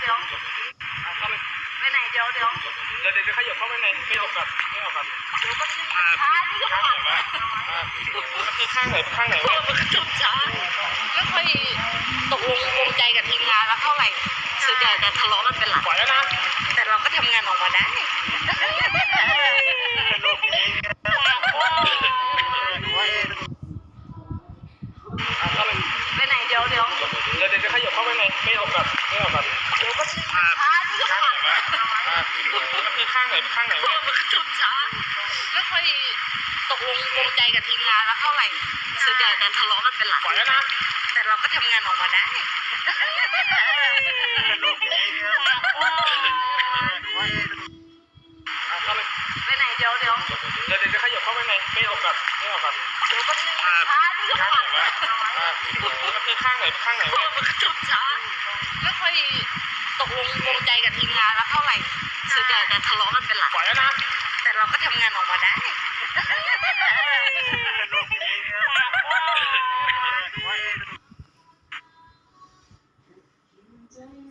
เดี๋ยวเข้าไปไปไหนเดี๋ยวเดี๋ยวเดี๋ยวเดี๋ยวจะขยับเข้าไปในไม่ออกกันไม่ออกกันเดี๋ยวก็นึงช้านี่ก็ข้างไหนวะคือข้างไหนข้างไหนวะมันก็จบช้าไม่ค่อยตกลงงใจกับทีมงานแล้วเท่าไหร่ส่วนใหญ่จะทะเลาะกันเป็นหลักปล่อยแล้วนะแต่เราก็ทำงานออกมาได้เป็นะไปไหนเดี๋ยวเดี๋ยวเดี๋ยวจะขยับเข้าไปในไม่ออกกันไม่ออกกัน คือข้างไหนข้างไหนเอวะอมันก็จบช้าไม่ค่อยตกลงปรงใจกับทีมงานแล้วเท่าไหร่ส่วนใหญ่จะทะเลาะกันเป็นหลักปล่อยแล้วนะ แต่เราก็ทำงานออกมาได้เป็นลูกเองอะเข้าไปไปไหนเดี๋ยวเดี๋ยวเดี๋ยวเดี๋ยวจะขยับเข้าไปในไม่ออกกันไม่ออกกันเดี๋ยวก็นึงช้านี่ก็ข้างไหนผ่านวะอะคือข้างไหนข้างไหนเอวะอมันก็จบช้า ทะเลาะกันเป็นหลักแแต่เราก็ทำงานออกมาได้